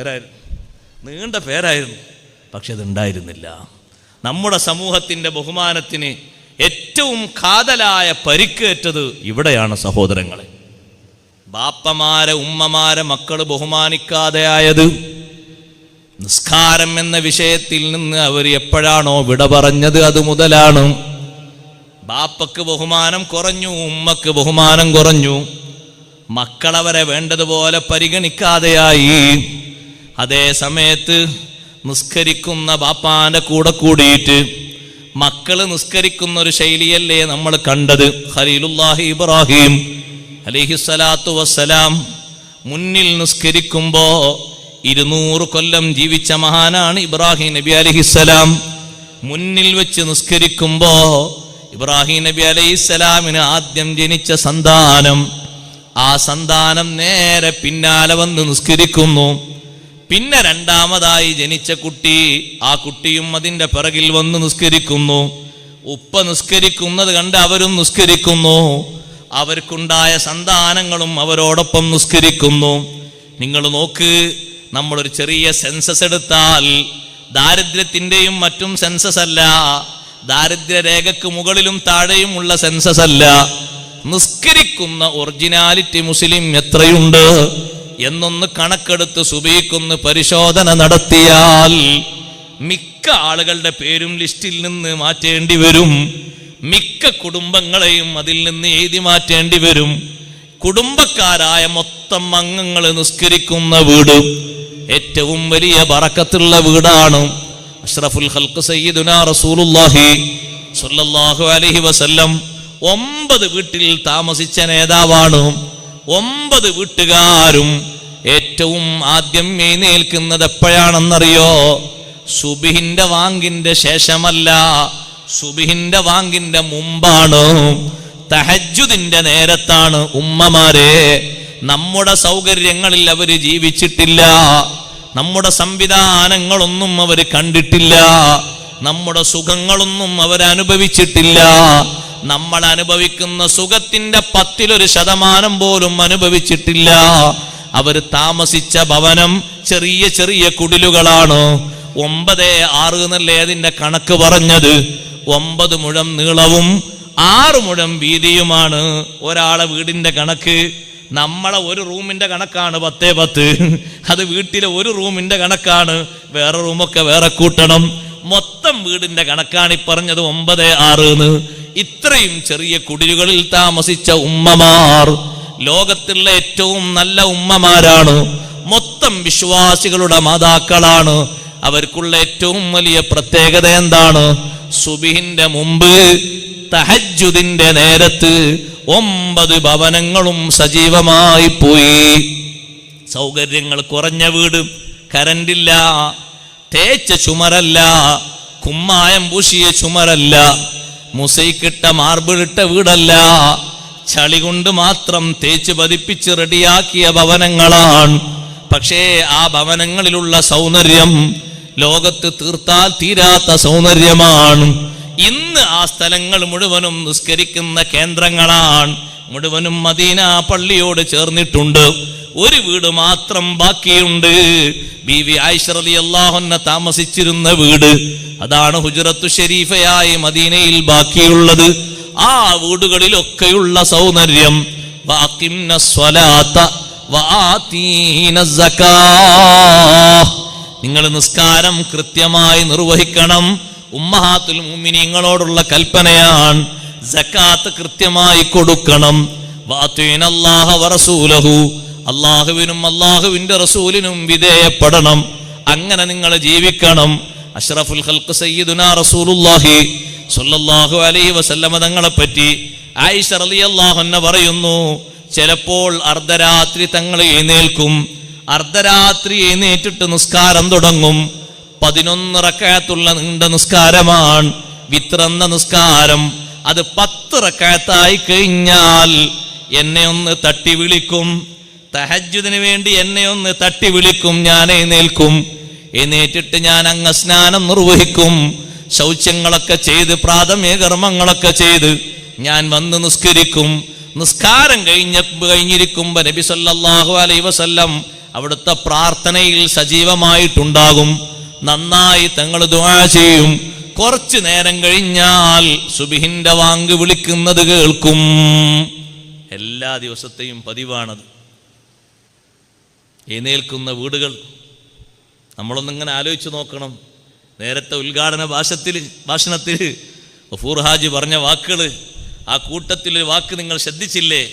പേരായിരുന്നു. നീണ്ട പേരായിരുന്നു. പക്ഷെ അതുണ്ടായിരുന്നില്ല. നമ്മുടെ സമൂഹത്തിന്റെ ബഹുമാനത്തിന് ഏറ്റവും കാതലായ പരിക്കേറ്റത് ഇവിടെയാണ് സഹോദരങ്ങളെ. ബാപ്പമാരെ ഉമ്മമാരെ മക്കൾ ബഹുമാനിക്കാതെ ആയത് നിസ്കാരം എന്ന വിഷയത്തിൽ നിന്ന് അവർ എപ്പോഴാണോ വിട പറഞ്ഞത് അത് മുതലാണ്. ബാപ്പക്ക് ബഹുമാനം കുറഞ്ഞു ഉമ്മക്ക് ബഹുമാനം കുറഞ്ഞു. മക്കളവരെ വേണ്ടതുപോലെ പരിഗണിക്കാതെയായി. അതേ സമയത്ത് നിസ്കരിക്കുന്ന ബാപ്പാന്റെ കൂടെ കൂടിയിട്ട് മക്കൾ നിസ്കരിക്കുന്ന ഒരു ശൈലിയല്ലേ നമ്മൾ കണ്ടത്? ഹലീലുല്ലാഹി ഇബ്രാഹിം അലിഹിസ്സലാത്തു വസ്സലാം മുന്നിൽ നിസ്കരിക്കുമ്പോ ഇരുന്നൂറ് കൊല്ലം ജീവിച്ച മഹാനാണ് ഇബ്രാഹിം നബി അലിഹിസ്സലാം മുന്നിൽ വെച്ച് നിസ്കരിക്കുമ്പോ ഇബ്രാഹിം നബി അലൈഹിസ്സലാമിന് ആദ്യം ജനിച്ച സന്താനം. ആ സന്താനം നേരെ പിന്നാലെ വന്ന് നിസ്കരിക്കുന്നു. പിന്നെ രണ്ടാമതായി ജനിച്ച കുട്ടി ആ കുട്ടിയും അതിന്റെ പിറകിൽ വന്ന് നിസ്കരിക്കുന്നു. ഉപ്പ നിസ്കരിക്കുന്നത് കണ്ട് അവരും നിസ്കരിക്കുന്നു. അവർക്കുണ്ടായ സന്താനങ്ങളും അവരോടൊപ്പം നിസ്കരിക്കുന്നു. നിങ്ങൾ നോക്ക് നമ്മളൊരു ചെറിയ സെൻസസ് എടുത്താൽ ദാരിദ്ര്യത്തിന്റെയും മറ്റും സെൻസസ് അല്ല. ദാരിദ്ര്യരേഖക്ക് മുകളിലും താഴെയും ഉള്ള സെൻസസ് അല്ല. നിസ്കരിക്കുന്ന ഒറിജിനാലിറ്റി മുസ്ലിം എത്രയുണ്ട്? എന്നൊന്ന് കണക്കെടുത്ത് സുബീക്കൊന്ന് പരിശോധന നടത്തിയാൽ മിക്ക ആളുകളുടെ പേരും ലിസ്റ്റിൽ നിന്ന് മാറ്റേണ്ടി വരും. മിക്ക കുടുംബങ്ങളെയും അതിൽ നിന്ന് എഴുതി മാറ്റേണ്ടി വരും. കുടുംബക്കാരായ മൊത്തം അംഗങ്ങൾ നിസ്കരിക്കുന്ന വീട് ഏറ്റവും വലിയ ബറക്കത്തുള്ള വീടാണ്. അഷ്റഫുൽ ഹൽക്ക് സയ്യിദുന റസൂലുള്ളാഹി സ്വല്ലല്ലാഹു അലൈഹി വസല്ലം ഒമ്പത് വീട്ടിൽ താമസിച്ച നേതാവാണ്. ഒമ്പത് വീട്ടുകാരും ഏറ്റവും ആദ്യം എഴുന്നേൽക്കുന്നത് എപ്പോഴാണെന്നറിയോ? സുബിഹിന്റെ വാങ്കിന്റെ ശേഷമല്ല. സുബിഹിന്റെ വാങ്കിന്റെ മുമ്പാണ്. തഹജുദിന്റെ നേരത്താണ് ഉമ്മമാരെ. നമ്മുടെ സൗകര്യങ്ങളിൽ അവർ ജീവിച്ചിട്ടില്ല. നമ്മുടെ സംവിധാനങ്ങളൊന്നും അവർ കണ്ടിട്ടില്ല. നമ്മുടെ സുഖങ്ങളൊന്നും അവരനുഭവിച്ചിട്ടില്ല. നമ്മൾ അനുഭവിക്കുന്ന സുഖത്തിന്റെ പത്തിലൊരു ശതമാനം പോലും അനുഭവിച്ചിട്ടില്ല. അവർ താമസിച്ച ഭവനം ചെറിയ ചെറിയ കുടിലുകളാണ്. ഒമ്പത് ആറ് എന്നല്ലേ അതിന്റെ കണക്ക് പറഞ്ഞത്? ഒമ്പത് മുഴം നീളവും ആറ് മുഴം വീതിയുമാണ്. ഒരാളെ വീടിന്റെ കണക്ക്. നമ്മളെ ഒരു റൂമിന്റെ കണക്കാണ് പത്തേ പത്ത്. അത് വീട്ടിലെ ഒരു റൂമിന്റെ കണക്കാണ്. വേറെ റൂമൊക്കെ വേറെ കൂട്ടണം. മൊത്തം വീടിന്റെ കണക്കാണ് ഈ പറഞ്ഞത് ഒമ്പത് ആറ് എന്ന്. ഇത്രയും ചെറിയ കുടിലുകളിൽ താമസിച്ച ഉമ്മമാർ ലോകത്തുള്ള ഏറ്റവും നല്ല ഉമ്മമാരാണ്. മൊത്തം വിശ്വാസികളുടെ മാതാക്കളാണ്. അവർക്കുള്ള ഏറ്റവും വലിയ പ്രത്യേകത എന്താണ്? സുബിഹിന്റെ മുമ്പ് തഹജുദിന്റെ നേരത്ത് ഒമ്പത് ഭവനങ്ങളും സജീവമായി പോയി. സൗകര്യങ്ങൾ കുറഞ്ഞ വീട് കരണ്ടില്ല തേച്ച ചുമരല്ല കുമ്മായം പൂശിയ ചുമരല്ല. മുസൈക്കിട്ട മാർബിളിട്ട വീടല്ല. ചളി കൊണ്ട് മാത്രം തേച്ച് പതിപ്പിച്ച് റെഡിയാക്കിയ ഭവനങ്ങളാണ്. പക്ഷേ ആ ഭവനങ്ങളിലുള്ള സൗന്ദര്യം ലോകത്ത് തീർത്താൽ തീരാത്ത സൗന്ദര്യമാണ്. ഇന്ന് ആ സ്ഥലങ്ങൾ മുഴുവനും നിസ്കരിക്കുന്ന കേന്ദ്രങ്ങളാണ്. മുഴുവനും മദീന പള്ളിയോട് ചേർന്നിട്ടുണ്ട്. ഒരു വീട് മാത്രം ബാക്കിയുണ്ട്. ബി വി ആയിഷറലി അള്ളാഹുന്ന താമസിച്ചിരുന്ന വീട്. അതാണ് ഹുജറത്തു ഷെരീഫയായി മദീനയിൽ ബാക്കിയുള്ളത്. ആ വീടുകളിലൊക്കെയുള്ള സൗന്ദര്യം. നിങ്ങൾ നിസ്കാരം കൃത്യമായി നിർവഹിക്കണം. ഉമ്മഹാത്തുൽ മുഅ്മിനീങ്ങളോടുള്ള കൽപ്പനയാണ് ജക്കാത്ത് കൃത്യമായി കൊടുക്കണം. അള്ളാഹുവിനും അള്ളാഹുവിന്റെ റസൂലിനും വിധേയപ്പെടണം. അങ്ങനെ നിങ്ങൾ ജീവിക്കണം. അഷ്റഫുൽ ഖൽഖ് സയ്യിദുന റസൂലുള്ളാഹി സ്വല്ലല്ലാഹു അലൈഹി വസല്ലമ തങ്ങളെ പറ്റി ആയിഷ റളിയല്ലാഹു അൻഹ പറയുന്നു ചിലപ്പോൾ അർദ്ധരാത്രി തങ്ങൾ എഴുന്നേൽക്കും. അർദ്ധരാത്രി എഴുന്നേറ്റിട്ട് നിസ്കാരം തുടങ്ങും. പതിനൊന്ന് റക്കാത്തുള്ള നീണ്ട നിസ്കാരമാണ് വിത്രന്ന നിസ്കാരം. അത് പത്ത് റക്കാത്തായി കഴിഞ്ഞാൽ എന്നെ ഒന്ന് തട്ടി വിളിക്കും. തഹജുദിന് വേണ്ടി എന്നെ ഒന്ന് തട്ടി വിളിക്കും ഞാൻ എഴുന്നേൽക്കും എഴുന്നേറ്റിട്ട് ഞാൻ അങ്ങ് സ്നാനം നിർവഹിക്കും. ശൗച്യങ്ങളൊക്കെ ചെയ്ത് പ്രാഥമിക കർമ്മങ്ങളൊക്കെ ചെയ്ത് ഞാൻ വന്ന് നിസ്കരിക്കും. നിസ്കാരം കഴിഞ്ഞ കഴിഞ്ഞിരിക്കുമ്പോ നബി സല്ലാഹു അലൈ വസല്ലം അവിടുത്തെ പ്രാർത്ഥനയിൽ സജീവമായിട്ടുണ്ടാകും. നന്നായി തങ്ങൾ ദുആ ചെയ്യും. കുറച്ചു നേരം കഴിഞ്ഞാൽ സുബിഹിന്റെ വാങ്ക് വിളിക്കുന്നത് കേൾക്കും. എല്ലാ ദിവസത്തെയും പതിവാണത്. എഴുന്നേൽക്കുന്ന വീടുകൾ നമ്മളൊന്നിങ്ങനെ ആലോചിച്ച് നോക്കണം. നേരത്തെ ഉദ്ഘാടന ഭാഷത്തിൽ ഭാഷണത്തിൽ ഗഫൂർ ഹാജി പറഞ്ഞ വാക്കുകൾ ആ കൂട്ടത്തിൽ ഒരു വാക്ക് നിങ്ങൾ ശ്രദ്ധിച്ചില്ലേ?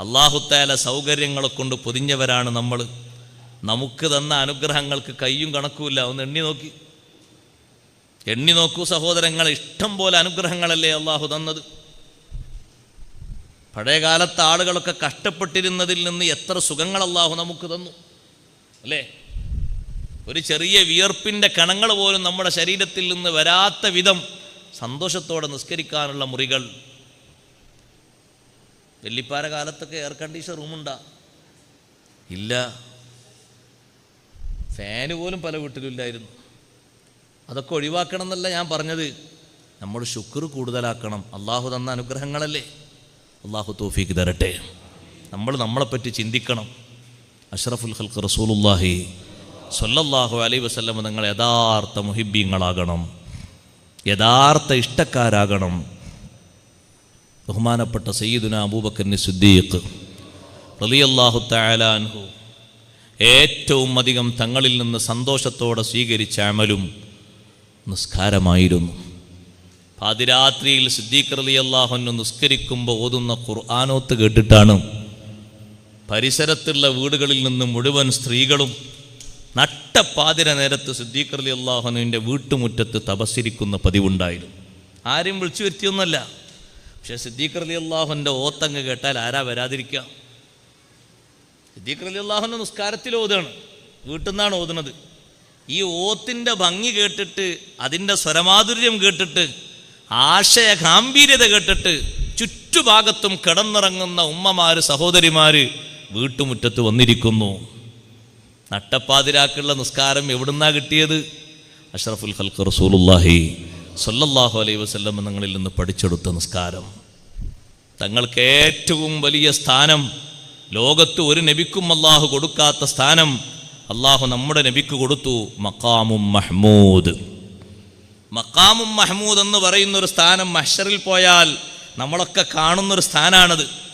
അള്ളാഹുത്താല സൗകര്യങ്ങളെ കൊണ്ട് പൊതിഞ്ഞവരാണ് നമ്മൾ നമുക്ക് തന്ന അനുഗ്രഹങ്ങൾക്ക് കയ്യും കണക്കുമില്ല. ഒന്ന് എണ്ണി നോക്കി. എണ്ണി നോക്കൂ സഹോദരങ്ങൾ ഇഷ്ടം പോലെ അനുഗ്രഹങ്ങളല്ലേ അള്ളാഹു തന്നത്. പഴയ കാലത്തെ ആളുകളൊക്കെ കഷ്ടപ്പെട്ടിരുന്നതിൽ നിന്ന് എത്ര സുഖങ്ങൾ അള്ളാഹു നമുക്ക് തന്നു. അല്ലേ? ഒരു ചെറിയ വിയർപ്പിന്റെ കണങ്ങൾ പോലും നമ്മുടെ ശരീരത്തിൽ നിന്ന് വരാത്ത വിധം സന്തോഷത്തോടെ നിസ്കരിക്കാനുള്ള മുറികൾ. വെള്ളിപ്പാര കാലത്തൊക്കെ എയർ കണ്ടീഷൻ റൂമുണ്ടാ ഇല്ല. ഫാന് പോലും പല വീട്ടിലില്ലായിരുന്നു അതൊക്കെ ഒഴിവാക്കണം എന്നല്ല ഞാൻ പറഞ്ഞത്. നമ്മൾ ശുക്ർ കൂടുതലാക്കണം. അള്ളാഹു തന്ന അനുഗ്രഹങ്ങളല്ലേ. അള്ളാഹു തോഫീക്ക് തരട്ടെ. നമ്മൾ നമ്മളെപ്പറ്റി ചിന്തിക്കണം. അഷ്റഫുൽ ഹൽക്ക് റസൂലുല്ലാഹി സല്ലല്ലാഹു അലൈ വസല്ലം നിങ്ങൾ യഥാർത്ഥ മുഹിബ്യങ്ങളാകണം യഥാർത്ഥ ഇഷ്ടക്കാരാകണം. ബഹുമാനപ്പെട്ട സയ്യിദുന അബൂബക്കറിന് സുദ്ദീഖ് റളിയല്ലാഹു തആല അൻഹു ഏറ്റവും അധികം തങ്ങളിൽ നിന്ന് സന്തോഷത്തോടെ സ്വീകരിച്ച അമലും നിസ്കാരമായിരുന്നു. പാതിരാത്രിയിൽ സിദ്ദീഖ് റലി അള്ളാഹുന്നു നിസ്കരിക്കുമ്പോൾ ഓതുന്ന ഖുർആാനോത്ത് കേട്ടിട്ടാണ്. പരിസരത്തുള്ള വീടുകളിൽ നിന്ന് മുഴുവൻ സ്ത്രീകളും നട്ടപ്പാതിര നേരത്ത് സിദ്ദീഖ് അലി അള്ളാഹുനുവിന്റെ വീട്ടുമുറ്റത്ത് തപസ്സിരിക്കുന്ന പതിവുണ്ടായിരുന്നു. ആരും വിളിച്ചു വരുത്തിയൊന്നുമല്ല. പക്ഷെ സിദ്ദീഖ് അലി അള്ളാഹുന്റെ ഓത്തങ്ങ് കേട്ടാൽ ആരാ വരാതിരിക്കുക? സിദ്ദീഖ് അലി അള്ളാഹുന്റെ നിസ്കാരത്തിൽ ഓതാണ് വീട്ടിൽ നിന്നാണ് ഓതുന്നത്. ഈ ഓത്തിന്റെ ഭംഗി കേട്ടിട്ട് അതിന്റെ സ്വരമാധുര്യം കേട്ടിട്ട് ആശയ ഗാംഭീര്യത കേട്ടിട്ട് ചുറ്റുഭാഗത്തും കിടന്നിറങ്ങുന്ന ഉമ്മമാര് സഹോദരിമാര് വീട്ടുമുറ്റത്ത് വന്നിരിക്കുന്നു. നട്ടപ്പാതിരാക്കുള്ള നിസ്കാരം എവിടുന്നാ കിട്ടിയത്? അഷ്റഫുൽ ഖൽക്ക് റസൂലുല്ലാഹി സൊല്ലാഹു അലൈ വസല്ലം എന്നങ്ങളിൽ നിന്ന് പഠിച്ചെടുത്ത നിസ്കാരം. തങ്ങൾക്ക് ഏറ്റവും വലിയ സ്ഥാനം ലോകത്ത് ഒരു നബിക്കും അള്ളാഹു കൊടുക്കാത്ത സ്ഥാനം അള്ളാഹു നമ്മുടെ നബിക്ക് കൊടുത്തു മക്കാമും മഹ്മൂദ്. മക്കാമും മഹ്മൂദ് എന്ന് പറയുന്ന ഒരു സ്ഥാനം മഹ്ഷറിൽ പോയാൽ നമ്മളൊക്കെ കാണുന്നൊരു സ്ഥാനാണത്.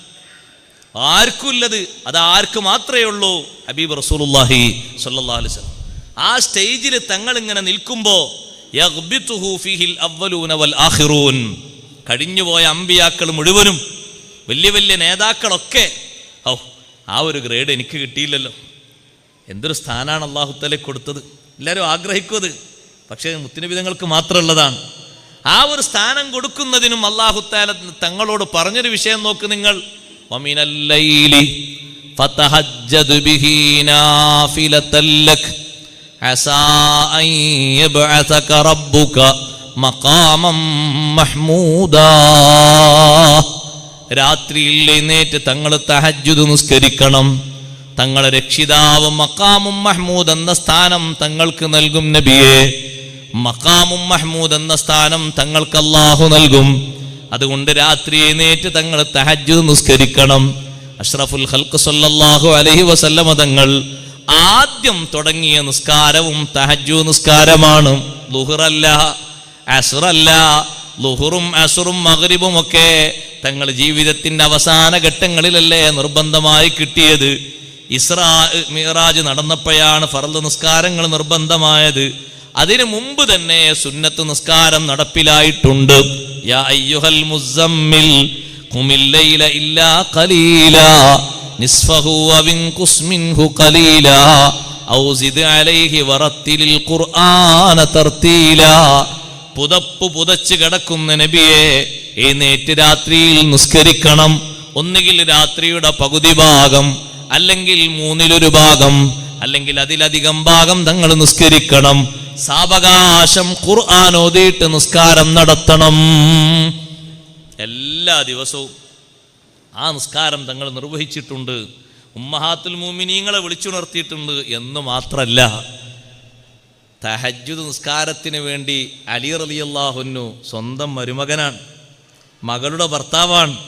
ആർക്കുമില്ലത് അത് ആർക്ക് മാത്രമേ ഉള്ളൂ? ഹബീബ് റസൂലുല്ലാഹി അലൈഹി വസല്ലം. ആ സ്റ്റേജിൽ തങ്ങൾ ഇങ്ങനെ നിൽക്കുമ്പോൾ കഴിഞ്ഞുപോയ അമ്പിയാക്കൾ മുഴുവനും വലിയ വലിയ നേതാക്കളൊക്കെ ഓ ആ ഒരു ഗ്രേഡ് എനിക്ക് കിട്ടിയില്ലല്ലോ. എന്തൊരു സ്ഥാനമാണ് അള്ളാഹുത്തലെ കൊടുത്തത്? എല്ലാവരും ആഗ്രഹിക്കുന്നത് പക്ഷേ മുത്തിനുവിധങ്ങൾക്ക് മാത്രമുള്ളതാണ്. ആ ഒരു സ്ഥാനം കൊടുക്കുന്നതിനും അള്ളാഹുത്താല തങ്ങളോട് പറഞ്ഞൊരു വിഷയം നോക്ക് നിങ്ങൾ. വമിനല്ലൈലി فتهجد به نافلة لك عسى أن يبعثك ربك مقاما محمودا. രാത്രിയിൽ എഴുന്നേറ്റ് തങ്ങൾ തഹജ്ജുദ് നിസ്കരിക്കണം. തങ്ങളെ രക്ഷിതാവ് മക്കാമും മഹ്മൂദ് എന്ന സ്ഥാനം തങ്ങൾക്ക് നൽകും നബിയെ. മക്കാമും മഹ്മൂദ് എന്ന സ്ഥാനം തങ്ങൾക്ക് അള്ളാഹു നൽകും. അതുകൊണ്ട് രാത്രി എഴുന്നേറ്റ് തങ്ങൾ തഹജ് നിസ്കരിക്കണം. അഷ്റഫുൽ ഹൽക്ക് സല്ലല്ലാഹു അലൈഹി വസല്ലമ തങ്ങൾ ആദ്യം തുടങ്ങിയ നിസ്കാരവും തഹജു നിസ്കാരമാണ്. ലുഹറല്ല അസുറല്ല ലുഹറും അസുറും മകരിബും ഒക്കെ തങ്ങൾ ജീവിതത്തിന്റെ അവസാന ഘട്ടങ്ങളിലല്ലേ നിർബന്ധമായി കിട്ടിയത്. ഇസ്രാ മിറാജ് നടന്നപ്പോഴാണ് ഫറദ് നിസ്കാരങ്ങൾ നിർബന്ധമായത്. അതിനു മുമ്പ് തന്നെ സുന്നത്ത് നിസ്കാരം നടപ്പിലായിട്ടുണ്ട്. യാ അയ്യുഹൽ മുസമ്മിൽ ഖുമിൽ ലൈല ഇല്ലാ ഖലീലാ നിസ്ഫഹു അവിൻകുസ് മിൻഹു ഖലീലാ ഔ സിദ് അലൈഹി വറത്തിലിൽ ഖുർആന തർത്തീലാ പുതപ്പ് പുതച്ച് കിടക്കുന്ന നബിയെ എഴുന്നേറ്റ് രാത്രിയിൽ നിസ്കരിക്കണം. ഒന്നുകിൽ രാത്രിയുടെ പകുതി ഭാഗം അല്ലെങ്കിൽ മൂന്നിലൊരു ഭാഗം അല്ലെങ്കിൽ അതിലധികം ഭാഗം തങ്ങൾ നിസ്കരിക്കണം. സാവകാശം ഖുർആൻ ഓതിയിട്ട് നിസ്കാരം നടത്തണം. എല്ലാ ദിവസവും ആ നിസ്കാരം തങ്ങൾ നിർവഹിച്ചിട്ടുണ്ട്. ഉമ്മഹാത്തുൽ മൂമിനീങ്ങളെ വിളിച്ചുണർത്തിയിട്ടുണ്ട് എന്ന് മാത്രല്ല. തഹജ്ജുദ് നിസ്കാരത്തിന് വേണ്ടി അലി റലിയല്ലാഹുന്നു സ്വന്തം മരുമകനാണ്. മകളുടെ ഭർത്താവാണ്.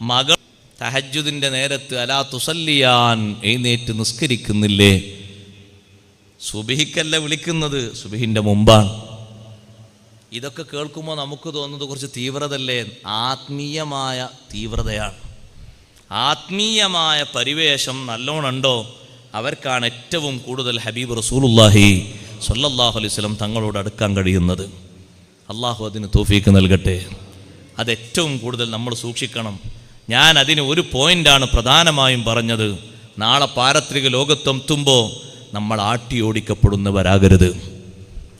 മകൾ തഹജുദിന്റെ നേരത്ത് അലാ തുസല്ലിയാൻ എഴുന്നേറ്റ് നിസ്കരിക്കുന്നില്ലേ? സുബിഹിക്കല്ല വിളിക്കുന്നത് സുബിഹിന്റെ മുമ്പാണ്. ഇതൊക്കെ കേൾക്കുമ്പോൾ നമുക്ക് തോന്നുന്നത് കുറച്ച് തീവ്രതല്ലേ? ആത്മീയമായ തീവ്രതയാണ്. ആത്മീയമായ പരിവേഷം നല്ലോണുണ്ടോ? അവർക്കാണ് ഏറ്റവും കൂടുതൽ ഹബീബ് റസൂലുല്ലാഹി അലൈഹി വസല്ലം തങ്ങളോട് അടുക്കാൻ കഴിയുന്നത്. അള്ളാഹു അതിന് തോഫീക്ക് നൽകട്ടെ. അത് ഏറ്റവും കൂടുതൽ നമ്മൾ സൂക്ഷിക്കണം. ഞാൻ അതിന് ഒരു പോയിന്റാണ് പ്രധാനമായും പറഞ്ഞത്. നാളെ പാരത്രിക ലോകത്തെത്തുമ്പോൾ നമ്മൾ ആട്ടി ഓടിക്കപ്പെടുന്നവരാകരുത്.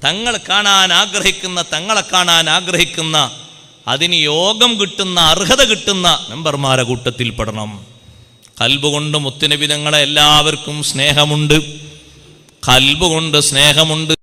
തങ്ങൾ കാണാൻ ആഗ്രഹിക്കുന്ന തങ്ങളെ കാണാൻ ആഗ്രഹിക്കുന്ന അതിന് യോഗം കിട്ടുന്ന അർഹത കിട്ടുന്ന മെമ്പർമാരെ കൂട്ടത്തിൽ പെടണം. കൽബുകൊണ്ട് മുത്തുനബി തങ്ങളെ എല്ലാവർക്കും സ്നേഹമുണ്ട്. കൽബുകൊണ്ട് സ്നേഹമുണ്ട്.